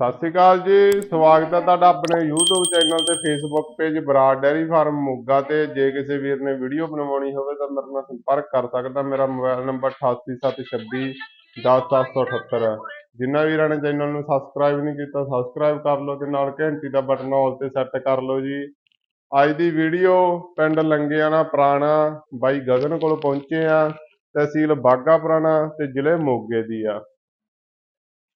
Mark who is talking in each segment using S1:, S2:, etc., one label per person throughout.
S1: ਸਤਿ ਸ਼੍ਰੀ ਅਕਾਲ ਜੀ, ਸਵਾਗਤ ਹੈ ਤੁਹਾਡਾ ਆਪਣੇ YouTube ਚੈਨਲ ਤੇ Facebook page Brar dairy farm Moga ਤੇ। ਜੇ ਕਿਸੇ ਵੀਰ ਨੇ ਵੀਡੀਓ ਬਣਵਾਉਣੀ ਹੋਵੇ ਤਾਂ ਮੇਰੇ ਨਾਲ ਸੰਪਰਕ ਕਰ ਸਕਦਾ। ਮੇਰਾ ਮੋਬਾਈਲ ਨੰਬਰ 8876 10778 ਹੈ। ਜਿਨ੍ਹਾਂ ਵੀਰਾਂ ਨੇ ਚੈਨਲ ਨੂੰ ਸਬਸਕ੍ਰਾਈਬ ਨਹੀਂ ਕੀਤਾ ਸਬਸਕ੍ਰਾਈਬ ਕਰ ਲਓ ਤੇ ਨਾਲ ਘੰਟੀ ਦਾ ਬਟਨ ਆਲ ਤੇ ਸੈੱਟ ਕਰ ਲਓ ਜੀ। ਅੱਜ ਦੀ ਵੀਡੀਓ ਪਿੰਡ ਲੰਗਿਆਣਾ ਪੁਰਾਣਾ ਬਾਈ ਗਗਨ ਕੋਲ ਪਹੁੰਚੇ ਆ ਤਹਿਸੀਲ ਬਾਗਾ ਪੁਰਾਣਾ ਤੇ ਜ਼ਿਲ੍ਹੇ ਮੋਗੇ ਦੀ ਆ।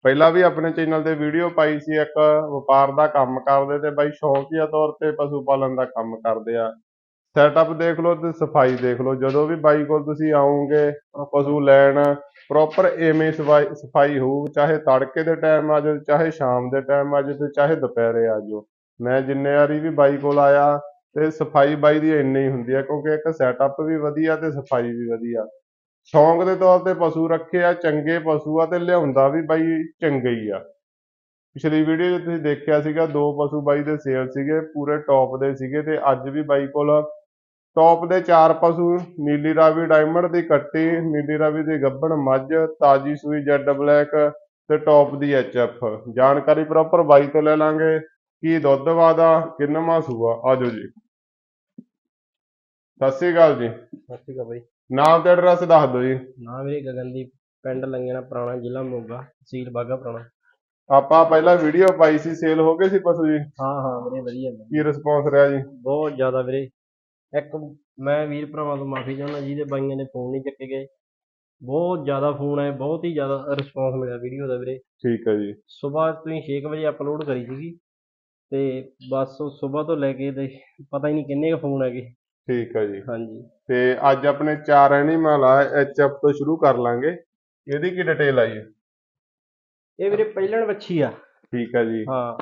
S1: ਪਹਿਲਾਂ ਵੀ ਆਪਣੇ ਚੈਨਲ ਤੇ ਵੀਡੀਓ ਪਾਈ ਸੀ ਇੱਕ, ਵਪਾਰ ਦਾ ਕੰਮ ਕਰਦੇ ਤੇ ਬਾਈ ਸ਼ੌਕੀਆ ਤੌਰ ਤੇ ਪਸ਼ੂ ਪਾਲਣ ਦਾ ਕੰਮ ਕਰਦੇ ਆ। ਸੈਟਅਪ ਦੇਖ ਲਓ ਤੇ ਸਫ਼ਾਈ ਦੇਖ ਲਓ, ਜਦੋਂ ਵੀ ਬਾਈ ਕੋਲ ਤੁਸੀਂ ਆਓਗੇ, ਪਸ਼ੂ ਲੈਣ ਪ੍ਰੋਪਰ ਐਵੇਂ ਸਫ਼ਾਈ ਸਫ਼ਾਈ ਹੋਊ, ਚਾਹੇ ਤੜਕੇ ਦੇ ਟਾਈਮ ਆ ਜਾਓ, ਚਾਹੇ ਸ਼ਾਮ ਦੇ ਟਾਈਮ ਆ ਜਾਓ ਤੇ ਚਾਹੇ ਦੁਪਹਿਰੇ ਆ ਜਾਓ। ਮੈਂ ਜਿੰਨੇ ਵਾਰੀ ਵੀ ਬਾਈ ਕੋਲ ਆਇਆ ਤੇ ਸਫ਼ਾਈ ਬਾਈ ਦੀ ਇੰਨੀ ਹੁੰਦੀ ਹੈ ਕਿਉਂਕਿ ਇੱਕ ਸੈਟਅਪ ਵੀ ਵਧੀਆ ਤੇ ਸਫ਼ਾਈ ਵੀ ਵਧੀਆ। ਸ਼ੌਂਕ ਦੇ ਤੌਰ ਤੇ ਪਸ਼ੂ ਰੱਖੇ ਆ, ਚੰਗੇ ਪਸ਼ੂ ਆ ਤੇ ਲਿਆਉਂਦਾ ਵੀ ਬਾਈ ਚੰਗਾ ਹੀ ਆ। ਪਿਛਲੀ ਵੀਡੀਓ 'ਚ ਤੁਸੀਂ ਦੇਖਿਆ ਸੀਗਾ, ਦੋ ਪਸ਼ੂ ਬਾਈ ਦੇ ਸੇਲ ਸੀਗੇ, ਪੂਰੇ ਟੌਪ ਦੇ ਸੀਗੇ ਤੇ ਅੱਜ ਵੀ ਬਾਈ ਕੋਲ ਟੌਪ ਦੇ ਚਾਰ ਪਸ਼ੂ, ਨੀਲੀ ਰਾਵੀ ਡਾਇਮੰਡ ਦੀ ਕੱਟੀ, ਨੀਲੀ ਰਾਵੀ ਦੀ ਗੱਬਣ ਮੱਝ, ਤਾਜੀ ਸੂਈ ਜੈਡ ਬਲੈਕ ਤੇ ਟੌਪ ਦੀ ਐਚਐਫ ਜਾਣਕਾਰੀ ਪ੍ਰੋਪਰ ਬਾਈ ਤੋਂ ਲੈ ਲਾਂਗੇ, ਕੀ ਦੁੱਧ ਵਾਦਾ ਕਿੰਨਵਾਂ ਸੂਆ ਆਜੋ ਜੀ। ਸਤਿ ਸ਼੍ਰੀ ਅਕਾਲ ਜੀ।
S2: ਸਤਿ ਸ਼੍ਰੀ ਅਕਾਲ ਬਾਈ।
S1: ਨਾਮ ਤੇ ਐਡਰੈਸ ਦੱਸ ਦਿਓ ਜੀ।
S2: ਨਾਮ ਵੀਰੇ ਗਗਨਦੀਪ ਪਿੰਡ ਲੰਗੇਣਾ ਪੁਰਾਣਾ ਜ਼ਿਲ੍ਹਾ ਮੋਗਾ ਤਹਿਸੀਲ ਬਾਗਾ ਪੁਰਾਣਾ।
S1: ਆਪਾਂ ਪਹਿਲਾਂ ਵੀਡੀਓ ਪਾਈ ਸੀ ਸੇਲ ਹੋ ਗਏ ਸੀ ਪਸ਼ੂ ਜੀ?
S2: ਹਾਂ ਹਾਂ ਵੀਰੇ ਵਧੀਆ ਬਾਈ।
S1: ਕੀ ਰਿਸਪੌਂਸ ਰਿਹਾ ਜੀ?
S2: ਬਹੁਤ ਜ਼ਿਆਦਾ ਵੀਰੇ। ਇੱਕ ਮੈਂ ਵੀਰ ਭਰਾਵਾਂ ਤੋਂ ਮਾਫੀ ਚਾਹੁੰਦਾ ਜਿਹਦੇ ਬਾਈਆਂ ਨੇ ਫੋਨ ਨਹੀਂ ਚੱਕੇ ਗਏ। ਬਹੁਤ ਜ਼ਿਆਦਾ ਫੋਨ ਆਏ ਬਹੁਤ ਹੀ ਜ਼ਿਆਦਾ ਰਿਸਪੌਂਸ ਮਿਲਿਆ ਵੀਡੀਓ ਦਾ ਵੀਰੇ।
S1: ਠੀਕ ਹੈ ਜੀ।
S2: ਸਵੇਰ ਤੁਸੀਂ 6 ਵਜੇ ਅਪਲੋਡ ਕਰੀ ਸੀਗੀ। ਤੇ ਬਸ ਸਵੇਰ ਤੋਂ ਲੈ ਕੇ ਤੇ ਪਤਾ ਹੀ ਨਹੀਂ ਕਿੰਨੇ ਕੁ ਫੋਨ ਹੈਗੇ।
S1: ਠੀਕ ਹੈ ਜੀ।
S2: ਹਾਂਜੀ।
S1: ਤੇ ਅੱਜ ਆਪਣੇ ਚਾਰ ਐਨੀਮਲ ਆ ਐਚਐਫ ਤੋਂ ਸ਼ੁਰੂ ਕਰ ਲਾਂਗੇ। ਇਹਦੀ ਕੀ ਡਿਟੇਲ ਆ ਜੀ?
S2: ਇਹ ਵੀਰੇ ਪਹਿਲਣ ਵੱਛੀ ਆ।
S1: ਠੀਕ ਹੈ ਜੀ।
S2: ਹਾਂ।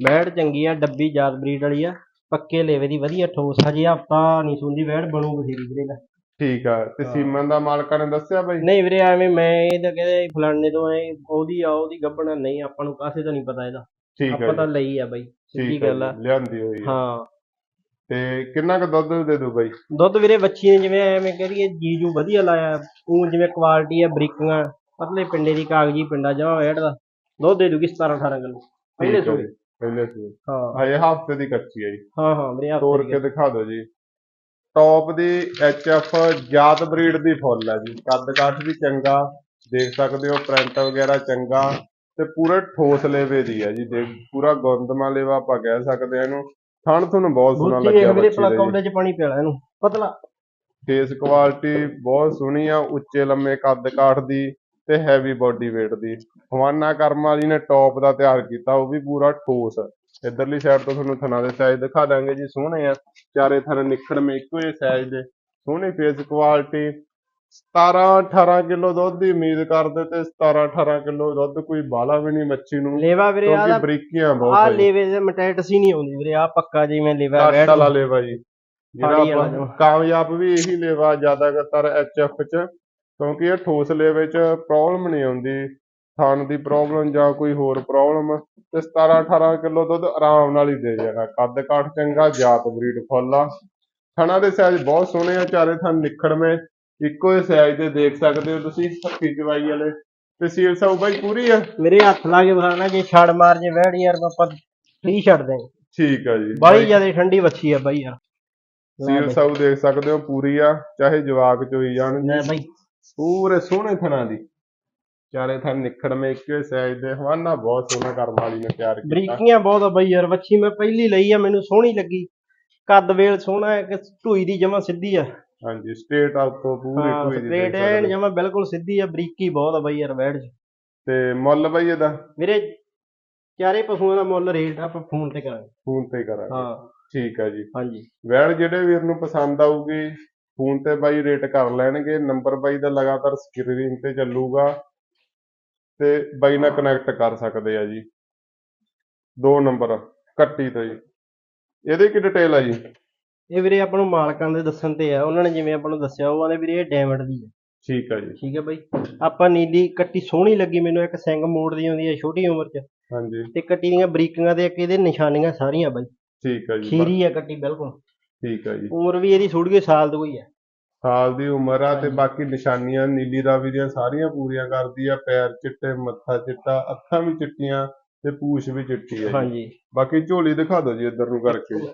S2: ਵੈੜ ਚੰਗੀ ਆ ਡੱਬੀ ਜਾਤ ਬਰੀਡ ਵਾਲੀ ਆ। ਪੱਕੇ ਲੇਵੇ ਦੀ ਵਧੀਆ ਠੋਸ ਹਜੇ ਹਫਤਾ ਨਹੀਂ ਸੁੰਦੀ ਵੈੜ ਬਣੂ ਬਥੇਰੀ ਵੀਰੇ ਦਾ।
S1: ਠੀਕ ਆ ਤੇ
S2: ਹਾਂ।
S1: ਸੀਮਨ ਦਾ ਮਾਲਕਾਂ ਨੇ ਦੱਸਿਆ ਬਾਈ?
S2: ਨਹੀਂ ਵੀਰੇ ਐਵੇਂ ਮੈਂ ਇਹ ਤਾਂ ਕਹਿੰਦੇ ਫਲਾਣੇ ਤੋਂ ਐ ਉਹਦੀ ਆ ਉਹਦੀ ਗੱਬਣ ਨਹੀਂ ਆਪਾਂ ਨੂੰ ਕਾਸੇ ਦਾ ਨਹੀਂ ਪਤਾ ਇਹਦਾ।
S1: ਠੀਕ ਹੈ
S2: ਆਪਾਂ ਤਾਂ
S1: ਜੀ।
S2: ਲਈ ਆ ਬਾਈ ਸਿੱਧੀ
S1: ਠੀਕ
S2: ਗੱਲ ਆ।
S1: ਜੀ, ਲਿਆਂਦੀ ਹੋਈ ਆ।
S2: ਹਾਂ।
S1: ਤੇ ਕਿੰਨਾ ਕੁ ਦੁੱਧ ਦੇ ਦੂ ਬਾਈ?
S2: ਦੁੱਧ ਵੀਰੇ ਵੱਛੀ ਨੇ ਜਿਵੇਂ ਐਵੇਂ ਕਹਦੀਏ ਜੀਜੂ ਵਧੀਆ ਲਾਇਆ। ਉਹ ਜਿਵੇਂ ਕੁਆਲਿਟੀ ਆ ਬਰੀਕਾਂ ਪਤਲੇ ਪਿੰਡੇ ਦੀ ਕਾਗਜੀ ਪਿੰਡਾ ਜਮਾ ਵੈੜ ਦਾ। ਦੁੱਧ ਦੇ ਦੂਗੀ 17 18 ਕਿਲੋ। ਪਹਿਲੇ ਸੂਏ।
S1: ਪਹਿਲੇ ਸੂਏ।
S2: ਹਾਂ।
S1: ਹਜੇ ਹਫ਼ਤੇ ਦੀ ਕੱਚੀ ਹੈ ਜੀ।
S2: ਹਾਂ ਹਾਂ ਵੀਰੇ
S1: ਤੋੜ ਕੇ ਦਿਖਾ ਦਿਓ ਜੀ। ਟੌਪ ਦੀ ਐਚਐਫ ਜਾਤ ਬਰੀਡ ਦੀ ਫੁੱਲ ਹੈ ਜੀ। ਕੱਦ ਕਾਠ ਵੀ ਚੰਗਾ। ਦੇਖ ਸਕਦੇ ਹੋ ਪ੍ਰਿੰਟ ਵਗੈਰਾ ਚੰਗਾ। ਤੇ ਪੂਰੇ ਠੋਸ ਲੇਵੇ ਦੀ ਹੈ ਜੀ। ਦੇਖ ਪੂਰਾ ਗੁੰਦਮਾ ਲੇਵਾ ਆਪਾਂ ਕਹਿ ਸਕਦੇ ਹਾਂ ਇਹਨੂੰ। ਥਣ ਤੁਹਾਨੂੰ ਬਹੁਤ ਸੋਹਣਾ ਲੱਗਿਆ
S2: ਵੀਰੇ
S1: ਬੱਚੀ ਦਾ ਜੀ।
S2: ਕੌਲੇ ਚ ਪਾਣੀ ਪਿਆਲਾ ਇਹਨੂੰ ਪਤਲਾ।
S1: ਫੇਸ ਕੁਆਲਿਟੀ ਬਹੁਤ ਸੋਹਣੀ ਆ ਉੱਚੇ ਲੰਮੇ ਕੱਦ ਕਾਠ ਦੀ ਤੇ ਹੈਵੀ ਬਾਡੀ weight ਦੀ। ਹਵਾਨਾ ਕਰਮ ਵਾਲੀ ਨੇ ਟੌਪ ਦਾ ਤਿਆਰ ਕੀਤਾ ਉਹ ਵੀ ਪੂਰਾ ਠੋਸ। ਇਧਰਲੀ ਸਾਈਡ ਤੋਂ ਤੁਹਾਨੂੰ ਥਣਾ ਦੇ ਸਾਈਜ਼ ਦਿਖਾ ਦਾਂਗੇ ਜੀ ਸੋਹਣੇ ਆ। ਚਾਰੇ ਥਣ ਨਿਖੜਵੇਂ ਇੱਕੋ ਹੀ ਸਾਈਜ਼ ਦੇ। ਸੋਹਣੀ ਫੇਸ ਕੁਆਲਿਟੀ 17 18 ਕਿਲੋ ਦੁੱਧ ਦੀ ਉਮੀਦ ਕਰਦੇ ਤੇ 17 18 ਕਿਲੋ ਦੁੱਧ ਕੋਈ ਬਾਲਾ ਵੀ ਨਹੀਂ ਮੱਛੀ ਨੂੰ
S2: ਲੇਵਾ ਵੀਰੇ
S1: ਕਿਉਂਕਿ
S2: ਆ
S1: ਬਰੀਕੀਆਂ ਬਹੁਤ
S2: ਆ ਲੇਵੇ ਦੇ ਮਟੈਟਸ ਹੀ ਨਹੀਂ ਆਉਂਦੀ ਵੀਰੇ ਆ ਪੱਕਾ ਜਿਵੇਂ ਲੇਵਾ ਵੈੜ
S1: ਵਾਲਾ ਲੇਵਾ ਜੀ। ਜਿਹੜਾ
S2: ਪਾਣੀ ਵਾਲਾ
S1: ਆਪਾਂ
S2: ਜਮਾਂ।
S1: ਕਾਮਯਾਬ ਵੀ ਇਹੀ ਲੇਵਾ ਜ਼ਿਆਦਾਤਰ ਐਚਐਫ ਚ ਕਿਉਂਕਿ ਇਹ ਠੋਸ ਲੇਵੇ ਚ ਪ੍ਰੋਬਲਮ ਨਹੀਂ ਆਉਂਦੀ। ਥਣ ਦੀ ਪ੍ਰੋਬਲਮ ਜਾਂ ਕੋਈ ਹੋਰ ਪ੍ਰੋਬਲਮ ਤੇ 17 18 ਕਿਲੋ ਦੁੱਧ ਆਰਾਮ ਨਾਲ ਹੀ ਦੇ ਜਾਣਾ ਕੱਦ ਕਾਠ ਚੰਗਾ ਜਾਤ ਬਰੀਡ ਫੁੱਲ ਆ। ਥਣਾ ਦੇ ਸਾਈਜ਼ ਬਹੁਤ ਸੋਹਣੇ ਆ ਚਾਰੇ ਥਣ ਨਿਖੜਵੇਂ। ਇੱਕੋ ਹੀ ਸਾਈਜ਼ ਦੇ ਦੇਖ ਸਕਦੇ ਹੋ ਤੁਸੀਂ ਹੱਥੀ ਚਵਾਈ ਵਾਲੇ। ਤੇ ਸੀਲ ਸਾਊ ਬਾਈ ਪੂਰੀ ਆ?
S2: ਮੇਰੇ ਹੱਥ ਲਾ ਕੇ ਬਖਾਣਾ ਜੇ ਛੜ ਮਾਰ ਜੇ ਵੈੜ ਯਾਰ ਆਪਾਂ ਫ੍ਰੀ ਛੱਡ ਦੇ
S1: ਠੀਕ ਆ ਜੀ।
S2: ਬਾਈ ਜ਼ਿਆਦਾ ਠੰਡੀ ਵੱਛੀ ਆ ਬਾਈ ਯਾਰ
S1: ਸੀਲ। ਸਾਊ ਦੇਖ ਸਕਦੇ ਹੋ ਪੂਰੀ ਆ ਚਾਹੇ ਜਵਾਕ ਚੋਈ ਜਾਣ।
S2: ਲੈ ਬਾਈ।
S1: ਪੂਰੇ ਸੋਹਣੇ ਥਣਾ ਦੀ। ਚਾਰੇ ਥਣ ਨਿਖੜਵੇਂ ਇੱਕੇ ਸਾਈਜ਼ ਦੇ। ਹਵਾਨਾ ਬਹੁਤ ਸੋਹਣਾ ਕਰਮ ਵਾਲੀ ਨੇ ਤਿਆਰ ਕੀਤਾ।
S2: ਬਰੀਕੀਆਂ ਬਹੁਤ ਆ ਬਾਈ ਯਾਰ ਵੱਛੀ ਮੈਂ ਪਹਿਲੀ ਲਈ ਆ ਮੈਨੂੰ ਸੋਹਣੀ ਲੱਗੀ। ਕੱਦ ਵੇਲ ਸੋਹਣਾ ਹੈ ਕਿ ਢੂਈ ਦੀ ਜਮਾ ਸਿੱਧੀ ਆ।
S1: ਹਾਂਜੀ ਸਟੇਟ ਆਪਕੋ ਪੂਰੀ
S2: ਹਾਂ
S1: ਕੋਈ
S2: ਸਟ੍ਰੇਟ ਐਨ। ਜਮਾ ਬਿਲਕੁਲ ਸਿੱਧੀ ਆ ਬਰੀਕੀ ਬਹੁਤ ਆ ਬਾਈ ਯਾਰ ਵੈੜ ਚ।
S1: ਤੇ ਮੁੱਲ ਬਈ ਇਹਦਾ?
S2: ਵੀਰੇ ਚਾਰੇ ਪਸ਼ੂਆਂ ਦਾ ਮੁੱਲ ਰੇਟ ਆਪਾਂ ਫੋਨ ਤੇ ਕਰਾਂਗੇ।
S1: ਫੋਨ ਤੇ ਕਰਾਂਗੇ।
S2: ਹਾਂ।
S1: ਠੀਕ ਆ ਜੀ।
S2: ਹਾਂਜੀ।
S1: ਵੈੜ ਜਿਹੜੇ ਵੀਰ ਨੂੰ ਪਸੰਦ ਆਊਗੀ ਫੋਨ ਤੇ ਬਾਈ ਰੇਟ ਕਰ ਲੈਣਗੇ। ਨੰਬਰ ਬਾਈ ਦਾ ਲਗਾਤਾਰ ਸਕਰੀਨ ਤੇ ਚੱਲੂਗਾ। ਤੇ ਬਾਈ ਨਾਲ ਕਨੈਕਟ ਕਰ ਸਕਦੇ ਆ ਜੀ। ਦੋ ਨੰਬਰ ਕੱਟੀ ਤੋਂ ਜੀ। ਇਹਦੀ ਕੀ ਡਿਟੇਲ ਆ ਜੀ?
S2: ਇਹ ਵੀਰੇ ਆਪਾਂ ਨੂੰ ਮਾਲਕਾਂ ਦੇ ਦੱਸਣ ਤੇ ਆ ਉਹਨਾਂ ਨੇ ਜਿਵੇਂ ਆਪਾਂ ਨੂੰ ਦੱਸਿਆ ਉਹ ਆਂਦੇ ਵੀਰੇ ਇਹ ਡਾਇਮੰਡ ਦੀ ਆ।
S1: ਠੀਕ ਆ ਜੀ।
S2: ਠੀਕ ਹੈ ਬਾਈ? ਆਪਾਂ ਨੀਲੀ ਕੱਟੀ ਸੋਹਣੀ ਲੱਗੀ ਮੈਨੂੰ ਇੱਕ ਸਿੰਘ ਮੋੜ ਦੀ ਆਉਂਦੀ ਹੈ ਛੋਟੀ ਉਮਰ 'ਚ।
S1: ਹਾਂਜੀ।
S2: ਤੇ ਕੱਟੀ ਦੀਆਂ ਬਰੀਕੀਆਂ ਤੇ ਇੱਕ ਇਹਦੇ ਨਿਸ਼ਾਨੀਆਂ ਸਾਰੀਆਂ ਬਾਈ।
S1: ਠੀਕ ਆ ਜੀ।
S2: ਖੀਰੀ ਆ ਕੱਟੀ ਬਿਲਕੁਲ।
S1: ਠੀਕ ਆ ਜੀ।
S2: ਉਮਰ ਵੀ ਇਹਦੀ ਥੋੜੀ ਜਿਹੀ ਸਾਲ ਦੀ ਹੋਈ ਆ।
S1: ਸਾਲ ਦੀ ਉਮਰ ਆ ਤੇ। ਬਾਕੀ ਨਿਸ਼ਾਨੀਆਂ ਨੀਲੀ ਰਾਵੀ ਦੀਆਂ ਸਾਰੀਆਂ ਪੂਰੀਆਂ ਕਰਦੀ ਆ ਪੈਰ ਚਿੱਟੇ ਮੱਥਾ ਚਿੱਟਾ ਅੱਖਾਂ ਵੀ ਚਿੱਟੀਆਂ ਤੇ ਪੂਛ ਵੀ ਚਿੱਟੀ ਹੈ
S2: ਹਾਂਜੀ।
S1: ਬਾਕੀ ਝੋਲੀ ਦਿਖਾ ਦਿਓ ਜੀ ਇੱਧਰ ਨੂੰ ਕਰਕੇ।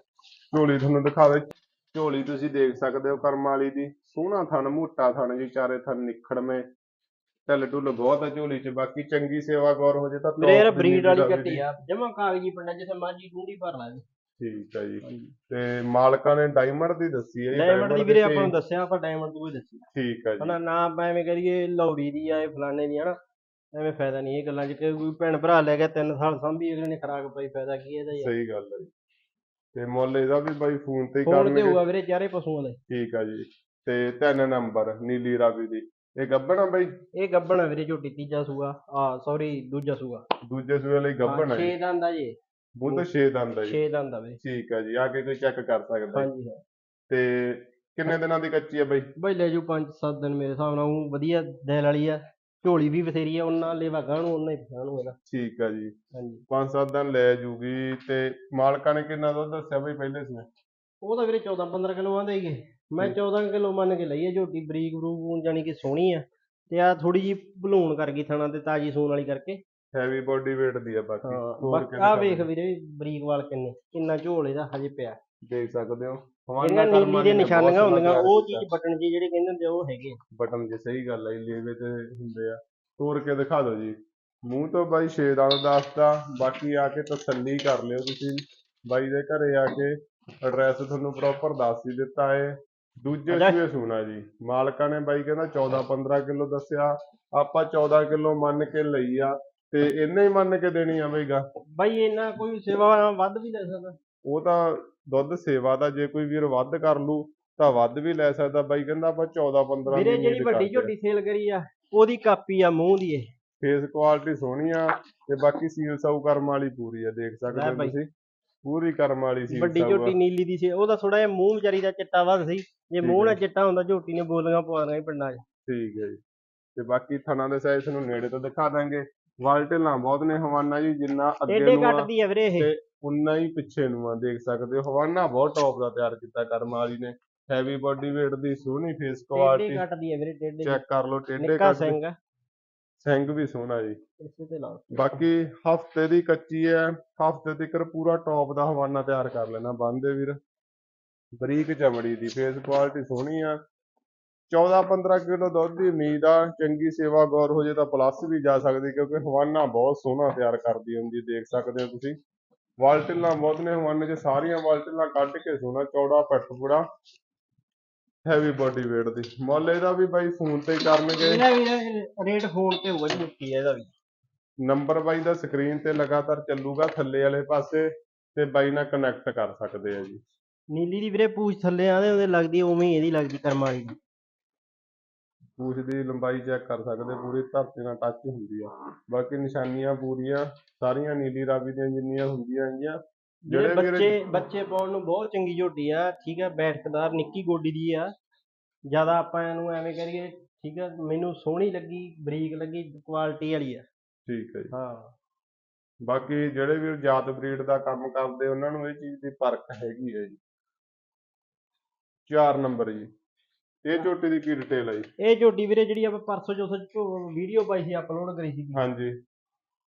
S1: ਝੋਲੀ ਤੁਹਾਨੂੰ ਦਿਖਾ ਦੇ ਝੋਲੀ ਤੁਸੀਂ ਦੇਖ ਸਕਦੇ ਹੋ ਕਰਮ ਵਾਲੀ ਦੀ। ਸੋਹਣਾ ਥਣ ਮੋਟਾ ਥਣ ਜੀ ਚਾਰੇ ਥਣ ਨਿਖੜਵੇਂ। ਢਿੱਲ ਢੁੱਲ ਬਹੁਤ ਆ ਝੋਲੀ 'ਚ ਬਾਕੀ ਚੰਗੀ ਸੇਵਾ ਗੌਰ ਹੋ ਜੇ ਤਾਂ
S2: ਮੇਰੇ ਯਾਰ ਬਰੀਡ ਵਾਲੀ ਕੱਟੀ ਆ ਜਮਾ ਕਾਗਜੀ ਪਿੰਡਾ ਜਿੱਥੇ ਮਾਜੀ ਡੂੰਡੀ ਭਰ ਲਾ
S1: ਠੀਕ ਹੈ ਜੀ। ਤੇ ਮਾਲਕਾਂ ਨੇ ਡਾਇਮੰਡ ਦੀ ਦੱਸੀ ਹੈ ਜੀ
S2: ਡਾਇਮੰਡ ਦੀ ਵੀਰੇ ਆਪਾਂ ਨੂੰ ਦੱਸਿਆ ਆਪਾਂ ਡਾਇਮੰਡ ਤੋਂ ਕੋਈ ਦੱਸੀ
S1: ਠੀਕ ਹੈ ਜੀ।
S2: ਹਨਾ ਨਾ ਆਪਾਂ ਐਵੇਂ ਕਰੀਏ ਲੌੜੀ ਦੀ ਆ ਇਹ ਫਲਾਣੇ ਦੀ ਹਨਾ। ਐਵੇਂ ਫਾਇਦਾ ਨਹੀਂ ਇਹ ਗੱਲਾਂ 'ਚ ਕਿ ਕੋਈ ਭੈਣ ਭਰਾ ਲੈ ਗਿਆ ਤਿੰਨ ਸਾਲ ਸਾਂਭੀ ਅਗਲੇ ਨੇ ਖਰਾਕ ਪਈ ਫਾਇਦਾ ਕੀ ਇਹਦਾ ਯਾਰ।
S1: ਸਹੀ ਗੱਲ ਹੈ ਜੀ। ਤੇ ਮੁੱਲ ਇਹਦਾ ਵੀ ਬਾਈ ਫੋਨ ਤੇ ਹੀ
S2: ਫੋਨ ਤੇ
S1: ਕਰਨਗੇ।
S2: ਹੋਊਗਾ ਵੀਰੇ ਚਾਰੇ ਪਸ਼ੂਆਂ ਦੇ
S1: ਠੀਕ ਆ ਜੀ। ਤੇ ਤਿੰਨ ਨੰਬਰ ਨੀਲੀ ਰਾਵੀ ਦੀ। ਇਹ ਗੱਬਣ ਆ ਬਾਈ?
S2: ਇਹ ਗੱਬਣ ਆ ਵੀਰੇ ਝੋਟੀ ਤੀਜਾ ਸੂਆ। ਆ ਸੌਰੀ ਦੂਜਾ ਸੂਆ।
S1: ਦੂਜੇ ਸੂਏ ਲਈ ਗੱਬਣ ਹੈ
S2: 6 ਦੰਦ ਆ ਜੀ
S1: ਬੁੱਧ 6 ਦੰਦ ਹੈ ਜੀ।
S2: 6 ਦੰਦ ਆ ਵੀਰੇ।
S1: ਠੀਕ ਆ ਜੀ ਆ ਕੇ ਕੋਈ ਚੈੱਕ ਕਰ ਸਕਦਾ ਹੈ।
S2: ਹਾਂਜੀ ਹਾਂ।
S1: ਤੇ ਕਿੰਨੇ ਦਿਨਾਂ ਦੀ ਕੱਚੀ ਆ ਬਾਈ?
S2: ਬਈ ਲੈ ਜੂ 5-7 ਦਿਨ ਮੇਰੇ ਹਿਸਾਬ ਨਾਲ ਉਹ ਵਧੀਆ ਦਿਲ ਵਾਲੀ ਆ। ਝੋਲੀ ਵੀ ਬਥੇਰੀ ਆ ਉਹਨਾਂ ਲੇਵਾ ਗਾਣੂ ਉਹਨਾਂ ਹੀ ਪਛਾਣੂ ਇਹਦਾ।
S1: ਠੀਕ ਆ ਜੀ।
S2: ਹਾਂਜੀ।
S1: 5-7 ਦਿਨ ਲੈ ਜੂਗੀ ਤੇ ਮਾਲਕਾਂ ਨੇ ਕਿੰਨਾ ਦੁੱਧ ਦੱਸਿਆ ਬਾਈ ਪਹਿਲੇ ਸੂਏ
S2: ਉਹ ਤਾਂ ਵੀਰੇ 14-15 ਕਿਲੋ ਆਂਦੇ ਹੀਗੇ ਮੈਂ 14 ਕਿਲੋ ਮੰਨ ਕੇ ਲਈ ਆ ਝੋਟੀ ਬਰੀਕ ਬਰੂਕ ਜਾਨੀ ਕਿ ਸੋਹਣੀ ਆ ਤੇ ਆ ਥੋੜੀ ਜੀ ਭਲੂਣ ਕਰ ਗਈ ਥਣਾ ਤੇ ਤਾਜੀ ਸੂਣ ਵਾਲੀ ਕਰਕੇ।
S1: ਹੈਵੀ ਬੋਡੀ weight ਦੀ ਆ ਬਾਕੀ।
S2: ਹਾਂ ਆ ਵੇਖ ਵੀਰੇ ਬਰੀਕ ਵਾਲ ਕਿੰਨੇ ਕਿੰਨਾ ਝੋਲ ਇਹਦਾ ਹਜੇ ਪਿਆ।
S1: ਦੇਖ ਸਕਦੇ ਹੋ।
S2: ਜਿਹੜੀਆਂ ਨੀਲੀ ਦੀਆਂ ਨਿਸ਼ਾਨੀਆਂ ਹੁੰਦੀਆਂ ਉਹ ਚੀਜ਼ ਬਟਨ ਜੀ ਜਿਹੜੇ ਕਹਿੰਦੇ ਹੁੰਦੇ ਆ, ਉਹ ਹੈਗੇ ਆ।
S1: ਬਟਨ ਜੇ ਸਹੀ ਗੱਲ ਹੈ ਲੇਵੇ ਤੇ ਹੁੰਦੇ ਆ। ਤੋੜ ਕੇ ਦਿਖਾ ਦਿਓ ਜੀ। ਮੂੰਹ ਤੋਂ ਬਾਈ ਛੇ ਦੰਦ ਦੱਸਦਾ ਬਾਕੀ ਆ ਕੇ ਤਸੱਲੀ ਕਰ ਲਿਓ ਤੁਸੀਂ। ਬਾਈ ਦੇ ਘਰੇ ਆ ਕੇ ਐਡਰੈਸ ਤੁਹਾਨੂੰ ਪ੍ਰੋਪਰ ਦੱਸ ਹੀ ਦਿੱਤਾ ਏ। ਦੂਜੇ
S2: ਅੱਛਾ।
S1: ਸੂਏ ਸੁਣਾ ਜੀ। ਮਾਲਕਾਂ ਨੇ ਬਾਈ ਕਹਿੰਦਾ 14 15 ਕਿਲੋ ਦੱਸਿਆ। ਆਪਾਂ 14 ਕਿਲੋ ਮੰਨ ਕੇ ਲਈ ਆ ਤੇ ਇੰਨੇ ਹੀ ਮੰਨ ਕੇ ਦੇਣੀ ਆ ਬਈਗਾ
S2: ਬਾਈ ਇਹਨਾਂ ਕੋਈ ਸੇਵਾ ਵੱਧ ਵੀ ਲੈ ਸਕਦਾ।
S1: ਉਹ ਤਾਂ ਦੁੱਧ ਸੇਵਾ ਦਾ ਜੇ ਕੋਈ ਵੀਰ ਵੱਧ ਕਰ ਲੂ ਤਾਂ ਵੱਧ ਵੀ ਲੈ ਸਕਦਾ। ਬਾਈ ਕਹਿੰਦਾ ਆਪਾਂ 14 15
S2: ਵੀਰੇ ਜਿਹੜੀ ਵੱਡੀ। ਝੋਟੀ ਸੇਲ ਕਰੀ ਆ ਉਹਦੀ ਕਾਪੀ ਆ ਮੂੰਹ ਦੀ ਇਹ।
S1: ਫੇਸ ਕੁਆਲਿਟੀ ਸੋਹਣੀ ਆ ਤੇ ਬਾਕੀ ਸੀਲ ਸਾਊ ਕਰਮ ਵਾਲੀ ਪੂਰੀ ਆ ਦੇਖ ਸਕਦੇ ਹੋ। ਤੁਸੀਂ। ਪੂਰੀ ਕਰਮ ਵਾਲੀ ਸੀਲ
S2: ਵੱਡੀ ਝੋਟੀ ਨੀਲੀ ਦੀ ਸੀ ਉਹਦਾ ਥੋੜਾ ਜਿਹਾ ਮੂੰਹ ਵਿਚਾਰੀ ਦਾ ਚਿੱਟਾ ਵੱਧ ਸੀ। ਜੇ ਮੂੰਹ
S1: ਹੈ।
S2: ਨਾਲ ਚਿੱਟਾ ਹੁੰਦਾ ਝੋਟੀ ਨੇ ਬੋਲੀਆਂ ਪਵਾਉਣੀਆਂ ਸੀ ਪਿੰਡਾਂ 'ਚ।
S1: ਠੀਕ ਹੈ ਜੀ। ਤੇ ਬਾਕੀ ਥਣਾ ਦੇ ਸਾਈਜ਼ ਨੂੰ ਨੇੜੇ ਤੋਂ ਦਿਖਾ ਦਾਂਗੇ। ਵਾਲਟੇਲਾਂ ਬਹੁਤ ਨੇ ਹਵਾਨਾ ਜੀ ਜਿੰਨਾ ਅੱਗੇ
S2: ਏਡੇ
S1: ਨੂੰ ਆ।
S2: ਕੱਟਦੀ ਆ ਵੀਰੇ ਇਹ।
S1: ਉਨਾ ਹੀ ਪਿੱਛੇ ਨੂੰ ਆ ਦੇਖ ਸਕਦੇ ਹੋ। ਹਵਾਨਾ ਬਹੁਤ ਟੌਪ ਦਾ ਤਿਆਰ ਕੀਤਾ ਕਰਮ ਵਾਲੀ ਨੇ। ਹੈਵੀ ਬਾਡੀ weight ਦੀ ਸੋਹਣੀ ਫੇਸ ਕੁਆਲਿਟੀ
S2: ਕੱਟਦੀ ਵੀਰੇ
S1: ਚੈੱਕ ਕਰ ਲਓ ਟੇਡੇ
S2: ਨਿੱਕਾ
S1: ਕੱਟ
S2: ਸਿੰਘ
S1: ਸਿੰਘ ਵੀ ਸੋਹਣਾ ਜੀ।
S2: ਇਸੇ ਤੇ ਲਾ
S1: ਬਾਕੀ ਹਫ਼ਤੇ ਦੀ ਕੱਚੀ ਹੈ। ਹਫ਼ਤੇ ਤੱਕ ਪੂਰਾ ਟੌਪ ਦਾ ਹਵਾਨਾ ਤਿਆਰ ਕਰ ਲੈਣਾ ਬੰਦੇ ਵੀਰ। ਬਰੀਕ ਚਮੜੀ ਦੀ ਫੇਸ ਕੁਆਲਿਟੀ ਸੋਹਣੀ ਆ। 14-15 ਕਿਲੋ ਦੁੱਧ ਦੀ ਉਮੀਦ ਆ। ਚੰਗੀ ਸੇਵਾ ਗੌਰ ਹੋ ਜੇ ਤਾਂ ਪਲੱਸ ਵੀ ਜਾ ਸਕਦੀ ਕਿਉਂਕਿ ਹਵਾਨਾ ਬਹੁਤ ਸੋਹਣਾ ਤਿਆਰ ਕਰਦੀ ਹੁੰਦੀ ਦੇਖ ਸਕਦੇ ਹੋ ਤੁਸੀਂ। ਵਾਲਟਿਲਾਂ ਬਹੁਤ ਨੇ ਹਵਾਨੇ 'ਚ ਸਾਰੀਆਂ ਵਾਲਟਿਲਾਂ ਕੱਢ ਕੇ ਸੋਹਣਾ ਚੌੜਾ ਪਿੱਠ ਪੂੜਾ ਹੈਵੀ ਬਾਡੀ weight ਦੀ। ਮੁੱਲ ਇਹਦਾ ਵੀ ਬਾਈ ਫੋਨ ਤੇ ਕਰਨਗੇ।
S2: ਇਹਦਾ ਵੀ ਰੇਟ ਫੋਨ ਤੇ ਹੋਊਗਾ ਜੀ ਮੁੱਕੀ ਇਹਦਾ ਵੀ।
S1: ਨੰਬਰ ਬਾਈ ਦਾ ਸਕਰੀਨ ਤੇ ਲਗਾਤਾਰ ਚੱਲੂਗਾ ਥੱਲੇ ਵਾਲੇ ਪਾਸੇ ਤੇ ਬਾਈ ਨਾਲ ਕਨੈਕਟ ਕਰ ਸਕਦੇ ਆ ਜੀ।
S2: ਨੀਲੀ ਦੀ ਵੀਰੇ ਪੂਛ ਥੱਲੇ ਆਦੇ ਉਹਦੇ ਲੱਗਦੀ ਉਵੇਂ ਹੀ ਇਹਦੀ ਲੱਗਦੀ ਕਰਮਾਂ ਵਾਲੀ। ਦੀ
S1: ਪੂਛ ਦੀ ਲੰਬਾਈ ਚੈੱਕ ਕਰ ਸਕਦੇ ਪੂਰੀ ਧਰਤੀ ਨਾਲ ਟੱਚ ਹੁੰਦੀ ਆ। ਬਾਕੀ ਨਿਸ਼ਾਨੀਆਂ ਪੂਰੀਆਂ ਸਾਰੀਆਂ ਨੀਲੀ ਰਾਵੀ ਦੀਆਂ ਜਿੰਨੀਆਂ ਹੁੰਦੀਆਂ ਹੈਗੀਆਂ
S2: ਜਿਹੜੇ ਬੱਚੇ ਬੱਚੇ ਪਾਉਣ ਨੂੰ ਬਹੁਤ ਚੰਗੀ ਝੋਟੀ ਆ ਠੀਕ ਆ ਬੈਠਕਦਾਰ ਨਿੱਕੀ ਗੋਡੀ ਦੀ ਆ। ਜ਼ਿਆਦਾ ਆਪਾਂ ਇਹਨੂੰ ਐਵੇਂ ਕਰੀਏ ਠੀਕ ਆ ਮੈਨੂੰ ਸੋਹਣੀ ਲੱਗੀ ਬਰੀਕ ਲੱਗੀ ਕੁਆਲਿਟੀ ਵਾਲੀ ਆ।
S1: ਠੀਕ ਹੈ ਜੀ।
S2: ਹਾਂ।
S1: ਬਾਕੀ ਜਿਹੜੇ ਵੀ ਜਾਤ ਬਰੀਡ ਦਾ ਕੰਮ ਕਰਦੇ ਉਹਨਾਂ ਨੂੰ ਇਹ ਚੀਜ਼ ਦੀ ਪਰਖ ਹੈਗੀ ਹੈ ਜੀ। 4 ਨੰਬਰ ਜੀ। ਇਹ ਝੋਟੀ ਦੀ ਕੀ ਡਿਟੇਲ ਹੈ ਜੀ?
S2: ਇਹ ਝੋਟੀ ਵੀਰੇ ਜਿਹੜੀ ਆਪਾਂ ਪਰਸੋਂ ਚੌਥ ਵੀਡੀਓ ਪਾਈ ਸੀ ਅਪਲੋਡ ਕਰੀ ਸੀ
S1: ਹਾਂਜੀ।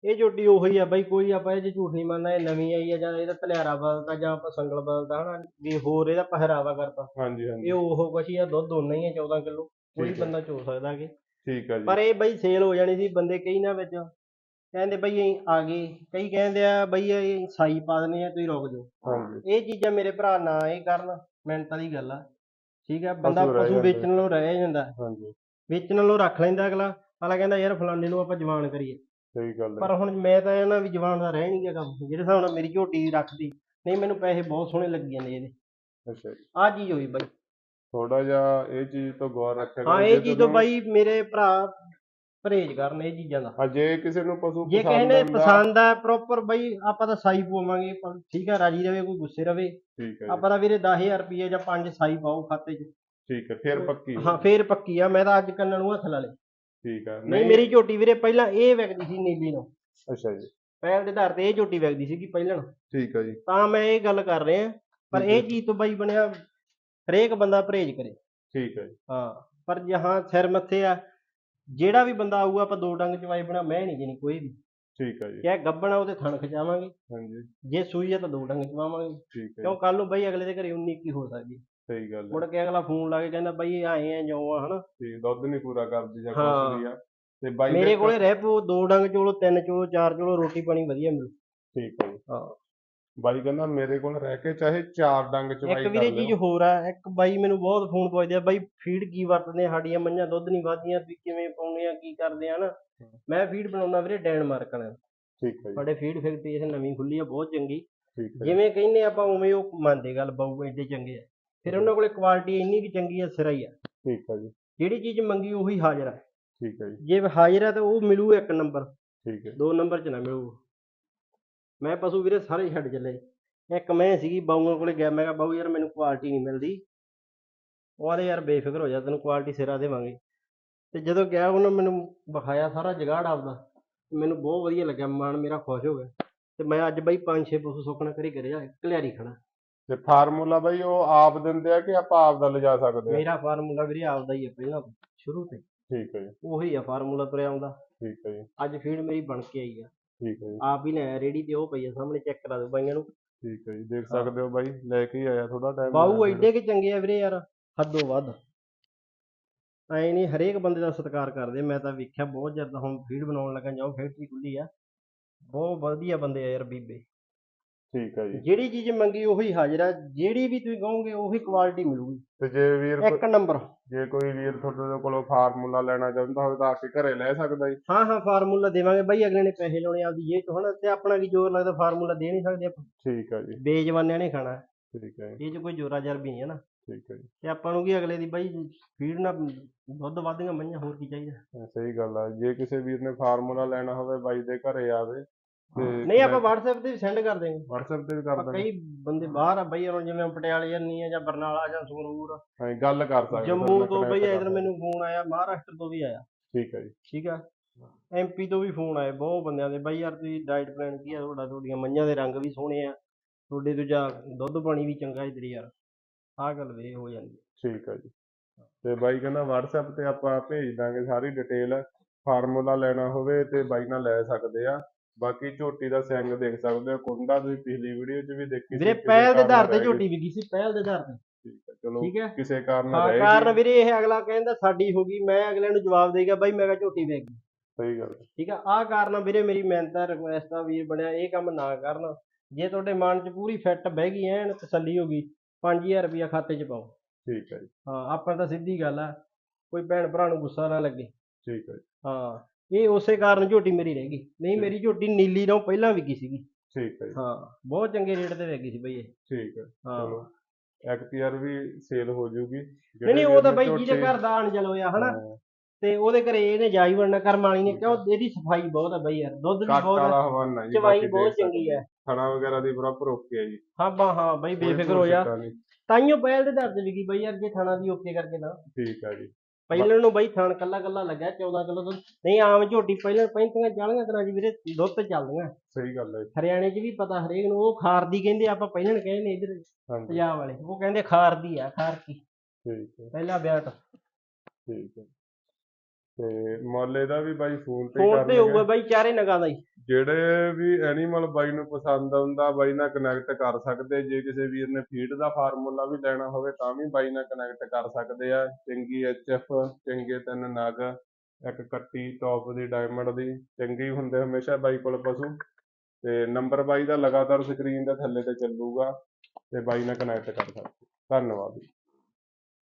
S2: ਇਹ ਝੋਟੀ ਉਹੀ ਆ ਬਾਈ ਕੋਈ ਆਪਾਂ ਇਹ ਝੂਠ ਨਹੀਂ ਮੰਨਣਾ ਇਹ ਨਵੀਂ ਆਈ ਆ ਜਾਂ ਇਹਦਾ ਧਲਿਆਰਾ ਬਦਲਦਾ ਜਾਂ ਆਪਾਂ ਸੰਗਲ ਬਦਲਦਾ ਹਨਾ? ਵੀ ਹੋਰ ਇਹਦਾ ਪਹਿਰਾਵਾ ਕਰਤਾ।
S1: ਹਾਂਜੀ ਹਾਂਜੀ।
S2: ਇਹ ਉਹ ਕੁਛ ਹੀ ਆ ਦੁੱਧ ਓਨਾ ਹੀ ਆ 14 ਕਿਲੋ। ਕੋਈ
S1: ਆ।
S2: ਬੰਦਾ ਚੋ ਸਕਦਾ ਕਿ।
S1: ਠੀਕ ਹੈ ਜੀ।
S2: ਪਰ ਇਹ ਬਈ ਸੇਲ ਹੋ ਜਾਣੀ ਸੀ ਬੰਦੇ ਕਈ ਨਾ ਵਿੱਚ ਕਹਿੰਦੇ ਬਈ ਅਸੀਂ ਆ ਗਏ। ਕਈ ਕਹਿੰਦੇ ਆ ਬਈ ਇਹ ਸਾਈ ਪਾ ਦਨੇ ਆ ਤੁਸੀਂ ਰੁਕ ਜਾਓ।
S1: ਹਾਂਜੀ।
S2: ਇਹ ਚੀਜ਼ਾਂ ਮੇਰੇ ਭਰਾ ਨਾ ਇਹ ਕਰਨ ਮਿਹਨਤਾਂ ਦੀ ਗੱਲ ਆ। ਠੀਕ ਆ ਬੰਦਾ
S1: ਪਸ਼ੂ ਰਹਿ
S2: ਪਸ਼ੂ
S1: ਜਾਂਦੇ।
S2: ਵੇਚਣ ਨਾਲੋਂ ਰਹਿ ਜਾਂਦਾ।
S1: ਹਾਂਜੀ।
S2: ਵੇਚਣ ਨਾਲੋਂ ਰੱਖ ਲੈਂਦਾ ਅਗਲਾ ਅਗਲਾ ਕਹਿੰਦਾ ਯਾਰ ਫਲਾਣੇ ਨੂੰ ਆਪਾਂ ਜਵਾਨ ਕਰੀਏ।
S1: ਸਹੀ ਗੱਲ ਹੈ।
S2: ਪਰ ਹੁਣ ਮੈਂ ਤਾਂ ਇਹ ਨਾ ਵੀ ਜਵਾਨ ਦਾ ਰਹਿ ਨਹੀਂ ਗਿਆ ਕੰਮ ਜਿਹੜੇ ਹਿਸਾਬ ਨਾਲ ਮੇਰੀ ਝੋਟੀ ਰੱਖਦੀ ਨਹੀਂ ਮੈਨੂੰ ਪੈਸੇ ਬਹੁਤ ਸੋਹਣੇ ਲੱਗੀ ਜਾਂਦੇ ਇਹਦੇ।
S1: ਅੱਛਾ ਜੀ।
S2: ਆਹ ਚੀਜ਼ ਹੋਈ ਬਾਈ।
S1: ਥੋੜਾ ਜਿਹਾ ਇਹ ਚੀਜ਼ ਤੋਂ ਗੌਰ ਰੱਖਿਆ
S2: ਹਾਂ
S1: ਕਰੋ।
S2: ਇਹ
S1: ਜੇ
S2: ਚੀਜ਼ ਤੋਂ
S1: ਤੁਹਾਨੂੰ-
S2: ਬਾਈ ਮੇਰੇ ਭਰਾ ਪਰਹੇਜ਼ ਕਰਨ ਇਹ ਚੀਜ਼ਾਂ ਦਾ।
S1: ਹਾਂ ਜੇ ਕਿਸੇ ਨੂੰ ਪਸ਼ੂ
S2: ਜੇ ਕਿਸੇ ਨੇ ਪਸੰਦ ਆ ਪ੍ਰੋਪਰ ਬਈ ਆਪਾਂ ਤਾਂ ਸਾਈ ਪਵਾਵਾਂਗੇ ਪਰ ਠੀਕ ਆ ਰਾਜੀ ਰਵੇ ਕੋਈ ਗੁੱਸੇ ਰਵੇ।
S1: ਠੀਕ ਹੈ
S2: ਆਪਾਂ ਤਾਂ ਵੀਰੇ 10000 ਰੁਪਏ ਜਾਂ 5 ਸਾਈ ਪਾਓ ਖਾਤੇ 'ਚ।
S1: ਠੀਕ ਹੈ ਫਿਰ ਪੱਕੀ
S2: ਹਾਂ ਫੇਰ ਪੱਕੀ ਆ ਮੈਂ ਤਾਂ ਅੱਜ ਕੰਨਾਂ ਨੂੰ ਹੱਥ ਲਾ ਲਏ
S1: ਠੀਕ ਹੈ
S2: ਨਹੀਂ ਮੇਰੀ ਝੋਟੀ ਵੀਰੇ ਪਹਿਲਾਂ ਇਹ ਵਿਕਦੀ ਸੀ ਨੀਲੀ ਨੂੰ।
S1: ਅੱਛਾ ਜੀ।
S2: ਪਹਿਲ ਦੇ ਆਧਾਰ ਤੇ ਇਹ ਝੋਟੀ ਵਿਕਦੀ ਸੀਗੀ ਪਹਿਲਾਂ
S1: ਠੀਕ ਹੈ ਜੀ।
S2: ਤਾਂ ਮੈਂ ਇਹ ਗੱਲ ਕਰ ਰਿਹਾ ਪਰ ਇਹ। ਚੀਜ਼ ਤੋਂ ਬਾਈ ਬਣਿਆ ਹਰੇਕ ਬੰਦਾ ਪਰਹੇਜ਼ ਕਰੇ।
S1: ਠੀਕ ਹੈ ਜੀ।
S2: ਹਾਂ ਪਰ ਜਹਾਂ ਸਿਰ ਮੱਥੇ ਆ ਜਿਹੜਾ ਵੀ ਬੰਦਾ ਆਊਗਾ ਆਪਾਂ ਦੋ ਡੰਗ ਚਵਾਈ ਬਣਾ ਮੈਂ ਨਹੀਂ ਦੇਣੀ ਕੋਈ ਵੀ।
S1: ਠੀਕ ਹੈ ਜੀ।
S2: ਕਿਆ ਗੱਬਣਾ ਉਹਦੇ ਥਣ ਖਿਚਾਵਾਂਗੇ।
S1: ਹਾਂਜੀ।
S2: ਜੇ ਸੂਈ ਆ ਤਾਂ ਦੋ ਡੰਗ ਚਵਾਵਾਂਗੇ
S1: ਠੀਕ ਹੈ
S2: ਕਿਉਂ ਕੱਲ ਨੂੰ ਬਈ ਅਗਲੇ ਦੇ ਘਰੇ 19 ਕੀ ਹੋ ਸਕਦੀ।
S1: ਸਹੀ ਗੱਲ ਹੈ
S2: ਮੁੜ ਕੇ ਅਗਲਾ ਫੋਨ ਲਾ ਕੇ ਕਹਿੰਦਾ ਬਈ ਆਏ ਆ ਜੋ ਆ ਹਨਾ।
S1: ਠੀਕ ਦੁੱਧ ਨਹੀਂ ਪੂਰਾ ਕਰਦੀ ਜਾਂ
S2: ਹਾਂ।
S1: ਕੁਛ ਵੀ ਆ। ਤੇ ਬਾਈ
S2: ਮੇਰੇ ਕੋਲੇ ਰਹਿ ਪੋ ਦੋ ਡੰਗ ਚੋਲੋ ਤਿੰਨ ਚੋਲੋ ਚਾਰ ਚੋਲੋ ਰੋਟੀ ਪਾਣੀ ਵਧੀਆ ਮਿਲੂ।
S1: ਠੀਕ ਹੈ ਜੀ।
S2: ਹਾਂ।
S1: ਬਾਈ ਕਹਿੰਦਾ ਮੇਰੇ ਕੋਲ ਰਹਿ ਕੇ ਚਾਹੇ ਚਾਰ ਡੰਗ ਚਵਾਈ
S2: ਇੱਕ
S1: ਕਰ
S2: ਵੀਰੇ
S1: ਲਿਓ
S2: ਚੀਜ਼ ਹੋਰ ਆ ਇੱਕ ਬਾਈ ਮੈਨੂੰ ਬਹੁਤ ਫੋਨ ਪੁੱਛਦੇ ਆ ਬਾਈ ਫੀਡ ਕੀ ਵਰਤਦੇ ਆ ਸਾਡੀਆਂ ਮੱਝਾਂ ਦੁੱਧ ਨਹੀਂ ਵਧਦੀਆਂ ਤੁਸੀਂ ਕਿਵੇਂ ਪਾਉਂਦੇ ਆ ਕੀ ਕਰਦੇ ਆ ਨਾ ਮੈਂ ਫੀਡ ਬਣਾਉਣਾ ਵੀਰੇ ਡੈਨਮਾਰਕ ਵਾਲਿਆਂ ਤੋਂ।
S1: ਠੀਕ ਹੈ ਜੀ।
S2: ਸਾਡੇ ਫੀਡ ਫੈਕਟਰੀ ਇੱਥੇ ਨਵੀਂ ਖੁੱਲੀ ਆ ਬਹੁਤ ਚੰਗੀ।
S1: ਠੀਕ ਹੈ ਜੀ,
S2: ਜਿਵੇਂ ਕਹਿੰਦੇ ਆਪਾਂ ਉਵੇਂ ਉਹ ਮੰਨਦੇ ਗੱਲ ਬਾਊ ਏਡੇ ਚੰਗੇ ਆ। ਫਿਰ ਉਹਨਾਂ ਕੋਲੇ ਕੁਆਲਿਟੀ ਇੰਨੀ ਕਿ ਚੰਗੀ ਆ ਸਿਰਾ ਹੀ ਆ।
S1: ਠੀਕ ਹੈ ਜੀ।
S2: ਜਿਹੜੀ ਚੀਜ਼ ਮੰਗੀ ਉਹੀ ਹਾਜ਼ਰ ਆ।
S1: ਠੀਕ ਹੈ ਜੀ।
S2: ਜੇ ਹਾਜ਼ਰ ਆ ਤਾਂ ਉਹ ਮਿਲੂ ਇੱਕ ਨੰਬਰ।
S1: ਠੀਕ ਹੈ।
S2: ਦੋ ਨੰਬਰ 'ਚ ਨਾ ਮਿਲੂ। ਮੈਂ ਪਸ਼ੂ ਵੀਰੇ ਸਾਰੇ ਛੱਡ ਚੱਲੇ। ਇੱਕ ਮੈਂ ਸੀਗੀ ਬਾਊਆਂ ਕੋਲੇ ਗਿਆ ਮੈਂ ਕਿਹਾ ਬਾਊ ਯਾਰ ਮੈਨੂੰ ਕੁਆਲਿਟੀ ਨਹੀਂ ਮਿਲਦੀ। ਉਹ ਆਦੇ ਯਾਰ ਬੇਫਿਕਰ ਹੋ ਜਾ ਤੈਨੂੰ ਕੁਆਲਿਟੀ ਸਿਰਾ ਦੇਵਾਂਗੇ। ਤੇ ਜਦੋਂ ਗਿਆ ਉਹਨਾਂ ਮੈਨੂੰ ਵਿਖਾਇਆ ਸਾਰਾ ਜਗਾੜ ਆਪਦਾ। ਮੈਨੂੰ ਬਹੁਤ ਵਧੀਆ ਲੱਗਿਆ ਮਨ ਮੇਰਾ ਖੁਸ਼ ਹੋ ਗਿਆ। ਤੇ ਮੈਂ ਅੱਜ ਬਾਈ ਪੰਜ ਛੇ ਪਸ਼ੂ ਸੁੱਕਣਾ ਕਰੀ ਕਰਿਆ ਕਲਿਆਰੀ ਖੜਾ
S1: ਤੇ ਫਾਰਮੂਲਾ ਬਾਈ ਉਹ ਆਪ ਦਿੰਦੇ ਆ ਕਿ ਆਪਾਂ ਆਪ ਦਾ ਲਿਜਾ ਸਕਦੇ ਆ?
S2: ਮੇਰਾ ਫਾਰਮੂਲਾ ਵੀਰੇ ਆਪਦਾ ਹੀ ਹੈ ਪਹਿਲਾਂ ਤੋਂ, ਸ਼ੁਰੂ ਤੋਂ ਹੀ।
S1: ਠੀਕ ਹੈ ਜੀ।
S2: ਉਹੀ ਆ ਫਾਰਮੂਲਾ ਤੁਰਿਆ ਆਉਂਦਾ।
S1: ਠੀਕ ਹੈ ਜੀ।
S2: ਅੱਜ ਫੀਡ ਮੇਰੀ ਬਣ ਕੇ ਆਈ ਆ।
S1: ਠੀਕ ਹੈ ਜੀ।
S2: ਆਪ ਹੀ ਲੈ ਰੇੜੀ ਤੇ ਉਹ ਪਈ ਆ ਸਾਹਮਣੇ ਚੈੱਕ ਕਰਾ ਦਿਓ ਬਾਈਆਂ ਨੂੰ।
S1: ਠੀਕ ਹੈ ਜੀ ਦੇਖ ਸਕਦੇ ਹੋ ਬਾਈ ਲੈ ਕੇ ਹੀ ਆਇਆ ਥੋੜਾ ਟਾਈਮ
S2: ਬਾਊ ਐਡੇ ਕਿ ਚੰਗੇ ਆ ਵੀਰੇ ਯਾਰ ਹੱਦੋਂ ਵੱਧ। ਐ ਨਹੀਂ ਹਰੇਕ ਬੰਦੇ ਦਾ ਸਤਿਕਾਰ ਕਰਦੇ ਮੈਂ ਤਾਂ ਵੇਖਿਆ ਬਹੁਤ ਜ਼ਿਆਦਾ ਹੁਣ ਫੀਡ ਬਣਾਉਣ ਲੱਗਾ ਜਾਓ ਫੈਕਟਰੀ ਖੁੱਲੀ ਆ। ਬਹੁਤ ਵਧੀਆ ਬੰਦੇ ਆ ਯਾਰ ਬੀਬੇ।
S1: ਠੀਕ ਹੈ ਜੀ।
S2: ਜਿਹੜੀ ਚੀਜ਼ ਮੰਗੀ ਉਹੀ ਹਾਜ਼ਰ ਆ ਜਿਹੜੀ ਵੀ ਤੁਸੀਂ ਕਹੋਗੇ ਉਹੀ ਕੁਆਲਿਟੀ ਮਿਲੂਗੀ।
S1: ਤੇ ਜੇ ਵੀਰ
S2: ਇੱਕ ਨੰਬਰ
S1: ਜੇ ਕੋਈ ਵੀਰ ਤੁਹਾਡੇ ਕੋਲੋਂ ਫਾਰਮੂਲਾ ਲੈਣਾ ਚਾਹੁੰਦਾ ਹੋਵੇ ਤਾਂ ਆ ਕੇ ਘਰੇ ਲੈ ਸਕਦਾ ਜੀ।
S2: ਹਾਂ ਹਾਂ ਫਾਰਮੂਲਾ ਦੇਵਾਂਗੇ ਬਾਈ ਅਗਲੇ ਨੇ ਪੈਸੇ ਲਾਉਣੇ ਆਪਦੀ ਤੋਂ ਹਨਾ ਤੇ ਆਪਣਾ ਕੀ ਜ਼ੋਰ ਲੱਗਦਾ ਫਾਰਮੂਲਾ ਦੇ ਨਹੀਂ ਸਕਦੇ ਆਪਾਂ।
S1: ਠੀਕ ਹੈ ਜੀ।
S2: ਬੇਜਵਾਨਿਆਂ ਨੇ ਖਾਣਾ।
S1: ਠੀਕ ਹੈ ਜੀ।
S2: ਇਹ 'ਚ ਕੋਈ ਜ਼ੋਰਾ ਜ਼ਰ ਵੀ ਨਹੀਂ ਹੈ ਨਾ।
S1: ਠੀਕ ਹੈ ਜੀ।
S2: ਤੇ ਆਪਾਂ ਨੂੰ ਕੀ ਅਗਲੇ ਦੀ ਬਾਈ ਫੀਡ ਨਾਲ ਦੁੱਧ ਵਧਦੀਆਂ ਮਈਆਂ ਹੋਰ ਕੀ ਚਾਹੀਦਾ।
S1: ਸਹੀ ਗੱਲ ਆ। ਜੇ ਕਿਸੇ ਵੀਰ ਨੇ ਫਾਰਮੂਲਾ ਲੈਣਾ ਹੋਵੇ ਬਾਈ ਦੇ ਘਰੇ ਆਵੇ ਤੇ
S2: ਨਹੀਂ ਆਪਾਂ WhatsApp ਤੇ ਸੈਂਡ ਕਰ ਦੇਂਗੇ
S1: WhatsApp ਤੇ ਵੀ ਕਰ ਦਾਂਗੇ।
S2: ਕਈ ਬੰਦੇ ਬਾਹਰ ਆ ਬਈ ਹੁਣ ਜਿਵੇਂ ਪਟਿਆਲੇ ਜੰਨੀ ਆ ਜਾਂ ਬਰਨਾਲਾ ਜਾਂ ਸੰਗਰੂਰ।
S1: ਹਾਂ ਗੱਲ ਕਰ ਸਕਦੇ
S2: ਜੰਮੂ ਤੋਂ ਬਈ ਇਧਰ ਮੈਨੂੰ ਫੋਨ ਆਇਆ ਮਹਾਰਾਸ਼ਟਰ ਤੋਂ ਵੀ ਆਇਆ।
S1: ਠੀਕ ਹੈ ਜੀ।
S2: ਠੀਕ ਆ? ਐਮਪੀ ਤੋਂ ਵੀ ਫੋਨ ਆਏ ਬਹੁਤ ਬੰਦਿਆਂ ਦੇ। ਬਈ ਯਾਰ ਤੁਸੀਂ ਡਾਈਟ ਪਲਾਨ ਕੀ ਆ? ਤੁਹਾਡਾ ਤੁਹਾਡੀਆਂ ਮੱਝਾਂ ਦੇ ਰੰਗ ਵੀ ਸੋਹਣੇ ਆ। ਤੁਹਾਡੇ ਦੂਜਾ ਦੁੱਧ ਪਾਣੀ ਵੀ ਚੰਗਾ ਇਧਰ ਯਾਰ। ਆਹ ਗੱਲ ਵੀਰੇ ਹੋ ਜਾਂਦੀ
S1: ਠੀਕ ਹੈ ਜੀ। ਤੇ ਬਾਈ ਕਹਿੰਦਾ WhatsApp ਤੇ ਆਪਾਂ ਭੇਜ ਦਾਂਗੇ ਸਾਰੀ ਡਿਟੇਲ ਫਾਰਮੂਲਾ ਲੈਣਾ ਹੋਵੇ ਤੇ ਬਾਈ ਨਾਲ ਲੈ ਸਕਦੇ ਆ। ਬਾਕੀ ਝੋਟੀ ਦਾ ਸਿੰਗ ਦੇਖ ਸਕਦੇ ਹੋ ਕੁੰਡਾ ਤੁਸੀਂ ਪਿਛਲੀ ਵੀਡੀਓ 'ਚ ਵੀ ਦੇਖੀ ਸੀ
S2: ਵੀਰੇ ਪਹਿਲ ਦੇ ਆਧਾਰ ਤੇ। ਝੋਟੀ ਵਿਕੀ ਸੀ ਪਹਿਲ ਦੇ ਆਧਾਰ ਤੇ।
S1: ਠੀਕ ਹੈ ਚਲੋ
S2: ਠੀਕ ਹੈ?
S1: ਕਿਸੇ ਕਾਰਨ
S2: ਹਾਂ ਕਾਰਨ ਵੀਰੇ ਇਹ ਅਗਲਾ ਕਹਿੰਦਾ ਸਾਡੀ ਹੋ ਗਈ ਮੈਂ ਅਗਲੇ ਨੂੰ ਜਵਾਬ ਦੇ ਗਿਆ ਬਾਈ ਮੈਂ ਕਿਹਾ ਝੋਟੀ ਵੇਚ ਗਈ।
S1: ਸਹੀ ਗੱਲ
S2: ਠੀਕ ਆ ਆਹ ਕਾਰਨ ਵੀਰੇ ਮੇਰੀ ਮਿਹਨਤ ਆ ਰਿਕੁਐਸਟ ਆ ਵੀਰ ਬਣਿਆ ਇਹ ਕੰਮ ਨਾ ਕਰਨ। ਜੇ ਤੁਹਾਡੇ ਮਨ 'ਚ ਪੂਰੀ ਫਿੱਟ ਬਹਿ ਗਈ ਐਨ ਤਸੱਲੀ ਹੋ ਗਈ 5000 ਰੁਪਇਆ ਖਾਤੇ 'ਚ ਪਾਓ।
S1: ਠੀਕ ਹੈ ਜੀ।
S2: ਹਾਂ ਆਪਾਂ ਤਾਂ ਸਿੱਧੀ ਗੱਲ ਆ ਕੋਈ ਭੈਣ ਭਰਾ ਨੂੰ ਗੁੱਸਾ ਨਾ ਲੱਗੇ।
S1: ਠੀਕ ਹੈ ਜੀ।
S2: ਹਾਂ। ਇਹ ਉਸੇ ਕਾਰਨ ਝੋਟੀ ਮੇਰੀ ਰਹਿ ਗਈ। ਨਹੀਂ ਮੇਰੀ ਝੋਟੀ ਨੀਲੀ ਨਾਲੋਂ ਪਹਿਲਾਂ ਵਿਕੀ ਸੀਗੀ।
S1: ਠੀਕ ਹੈ ਜੀ।
S2: ਹਾਂ ਬਹੁਤ ਚੰਗੇ ਰੇਟ ਤੇ ਵਿਕੀ ਸੀ ਬਈ ਇਹ।
S1: ਠੀਕ ਹੈ
S2: ਹਾਂ।
S1: ਚਲੋ। ਐਕਟੀਆਰ ਵੀ ਸੇਲ ਹੋ ਜੂਗੀ
S2: ਨਹੀਂ ਨਹੀਂ ਉਹ ਤਾਂ ਬਈ ਜਿਹਦੇ ਘਰ ਦਾ ਅਣਜਲ ਹੋਇਆ ਹਨਾ? ਤੇ ਉਹਦੇ ਘਰੇ ਇਹਨੇ ਜਾਈ ਵੜਨਾ ਕਰਮਾਣੀ ਨੇ ਕਿਉਂ? ਇਹਦੀ ਸਫ਼ਾਈ ਬਹੁਤ ਆ ਬਈ ਯਾਰ। ਦੁੱਧ ਵੀ ਬਹੁਤ ਆ,
S1: ਹਵਾਨਾ ਜੀ
S2: ਚਵਾਈ ਬਹੁਤ ਚੰਗੀ ਹੈ।
S1: ਥਣਾ ਵਗੈਰਾ ਦੀ ਪ੍ਰੋਪਰ ਓਕੇ ਹੈ ਜੀ।
S2: ਹਾਂ ਬਾ ਹਾਂ ਬਈ ਬੇਫਿਕਰ ਹੋ ਜਾ। ਤਾਈਓ ਪਹਿਲ ਦੇ ਦਰ ਤੇ ਵਿਕੀ ਬਈ ਯਾਰ ਜੇ ਥਾਣਾ ਦੀ ਓਕੇ ਕਰਕੇ ਨਾ।
S1: ਠੀਕ ਹੈ ਜੀ।
S2: ਪਹਿਲਾਂ ਨੂੰ ਬਈ ਥਾਣ ਕੱਲਾ ਕੱਲਾ ਲੱਗਿਆ 14 ਕਿਲੋ ਦੁੱਧ। ਨਹੀਂ ਆਮ ਝੋਟੀ ਪਹਿਲਾਂ 35 40 ਦਿਨਾਂ ਚ ਵੀਰੇ ਦੁੱਧ ਚੱਲਦੀਆਂ।
S1: ਸਹੀ ਗੱਲ ਹੈ ਜੀ,
S2: ਹਰਿਆਣੇ ਚ ਵੀ ਪਤਾ ਹਰੇਕ ਨੂੰ ਉਹ ਖਾਰਦੀ ਕਹਿੰਦੇ ਆਪਾਂ ਪਹਿਲਾਂ ਕਹਿੰਦੇ ਇਧਰ
S1: ਹਾਂਜੀ।
S2: ਪੰਜਾਬ ਵਾਲੇ। ਉਹ ਕਹਿੰਦੇ ਖਾਰਦੀ ਆ ਖਾਰਕੀ
S1: ਠੀਕ ਹੈ।
S2: ਪਹਿਲਾ ਬਿਆਟ।
S1: ਠੀਕ ਹੈ। ਤੇ ਮੁੱਲ ਇਹਦਾ ਵੀ ਬਾਈ ਫੋਨ ਤੇ
S2: ਫੋਨ
S1: ਕਰ
S2: ਤੇ ਹੋਊਗਾ ਬਾਈ ਚਾਰੇ ਨਗਾਂ ਦਾ ਹੀ।
S1: ਜਿਹੜੇ ਵੀ ਐਨੀਮਲ ਬਾਈ ਨੂੰ ਪਸੰਦ ਆਉਂਦਾ ਬਾਈ ਨਾਲ ਕਨੈਕਟ ਕਰ ਸਕਦੇ ਜੇ ਕਿਸੇ ਵੀਰ ਨੇ ਫੀਡ ਦਾ ਫਾਰਮੂਲਾ ਵੀ ਲੈਣਾ ਹੋਵੇ ਤਾਂ ਵੀ ਬਾਈ ਨਾਲ ਕਨੈਕਟ ਕਰ ਸਕਦੇ ਆ। ਚੰਗੀ ਐਚਐਫ ਚੰਗੇ ਤਿੰਨ ਨਗ ਇੱਕ ਕੱਟੀ ਟੌਪ ਦੀ ਡਾਇਮੰਡ ਦੀ। ਚੰਗੀ ਹੁੰਦੇ ਹਮੇਸ਼ਾ ਬਾਈ ਕੋਲ ਪਸ਼ੂ। ਤੇ ਨੰਬਰ ਬਾਈ ਦਾ ਲਗਾਤਾਰ ਸਕਰੀਨ ਦੇ ਥੱਲੇ ਤੇ ਚੱਲੂਗਾ ਤੇ ਬਾਈ ਨਾਲ ਕਨੈਕਟ ਕਰ ਸਕਦੇ ਧੰਨਵਾਦ। ਜੀ